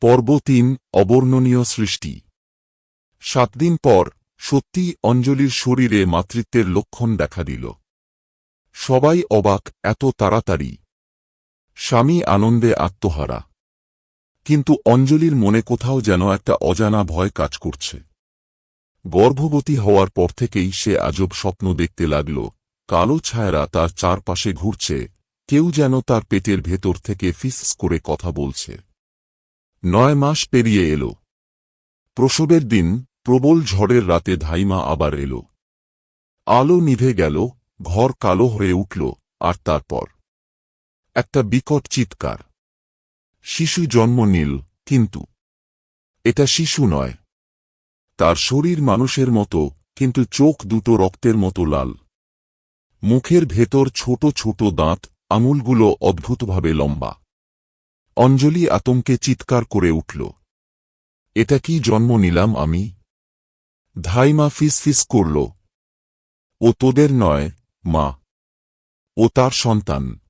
পর্ব তিন, অবর্ণনীয় সৃষ্টি। সাত দিন পর, সত্যি অঞ্জলির শরীরে মাতৃত্বের লক্ষণ দেখা দিল। সবাই অবাক, এত তাড়াতাড়ি। স্বামী আনন্দে আত্মহারা। কিন্তু অঞ্জলির মনে কোথাও যেন একটা অজানা ভয় কাজ করছে। গর্ভবতী হওয়ার পর থেকেই সে আজব স্বপ্ন দেখতে লাগল। কালো ছায়ারা তার চারপাশে ঘুরছে, কেউ যেন তার পেটের ভেতর থেকে ফিস করে কথা বলছে। নয় মাস পেরিয়ে এল। প্রসবের দিন, প্রবল ঝড়ের রাতে ধাইমা আবার এল। আলো নিভে গেল, ঘর কালো হয়ে উঠল, আর তারপর? একটা বিকট চিৎকার। শিশু জন্ম নিল, কিন্তু? এটা শিশু নয়। তার শরীর মানুষের মতো, কিন্তু চোখ দুটো রক্তের মতো লাল। মুখের ভেতর ছোট ছোট দাঁত আঙুলগুলো অদ্ভুতভাবে লম্বা। অঞ্জলি আতঙ্কে চিৎকার করে উঠল। এটা কি জন্ম নিলাম আমি? ধাইমা ফিসফিস করল। ও তোদের নয়, মা। ও তার সন্তান।